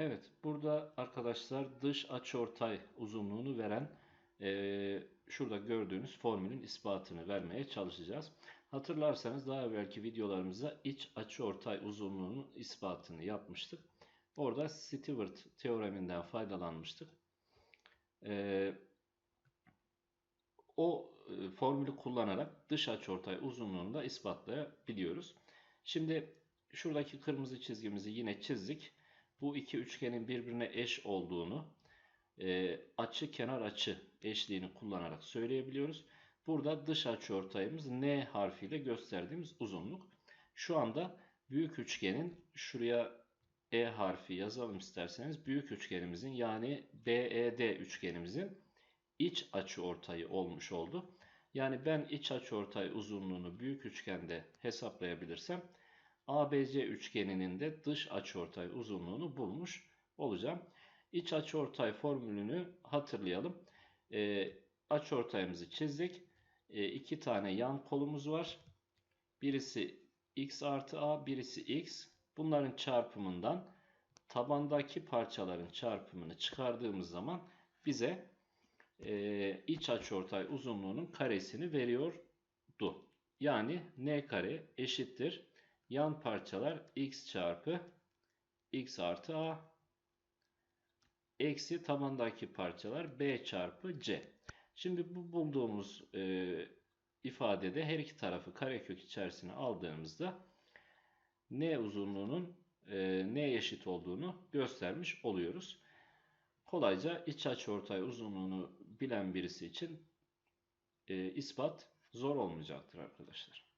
Evet, burada arkadaşlar dış açıortay uzunluğunu veren eee, şurada gördüğünüz formülün ispatını vermeye çalışacağız. Hatırlarsanız daha evvelki videolarımızda iç açıortay uzunluğunun ispatını yapmıştık. Orada Stewart teoreminden faydalanmıştık. Eee, o e, formülü kullanarak dış açıortay uzunluğunu da ispatlayabiliyoruz. Şimdi şuradaki kırmızı çizgimizi yine çizdik. Bu iki üçgenin birbirine eş olduğunu e, açı kenar açı eşliğini kullanarak söyleyebiliyoruz. Burada dış açıortayımız N harfiyle gösterdiğimiz uzunluk. Şu anda büyük üçgenin şuraya E harfi yazalım isterseniz. Büyük üçgenimizin yani BED üçgenimizin iç açıortayı olmuş oldu. Yani ben iç açıortay uzunluğunu büyük üçgende hesaplayabilirsem ABC üçgeninin de dış açıortay uzunluğunu bulmuş olacağım. İç açıortay formülünü hatırlayalım. E, açıortayımızı çizdik. E, iki tane yan kolumuz var. Birisi x artı a, birisi x. Bunların çarpımından tabandaki parçaların çarpımını çıkardığımız zaman bize e, iç açıortay uzunluğunun karesini veriyordu. Yani n kare eşittir. Yan parçalar x çarpı x artı a eksi tabandaki parçalar b çarpı c. Şimdi bu bulduğumuz e, ifadede her iki tarafı karekök içerisine aldığımızda n uzunluğunun e, n eşit olduğunu göstermiş oluyoruz. Kolayca iç açıortay uzunluğunu bilen birisi için e, ispat zor olmayacaktır arkadaşlar.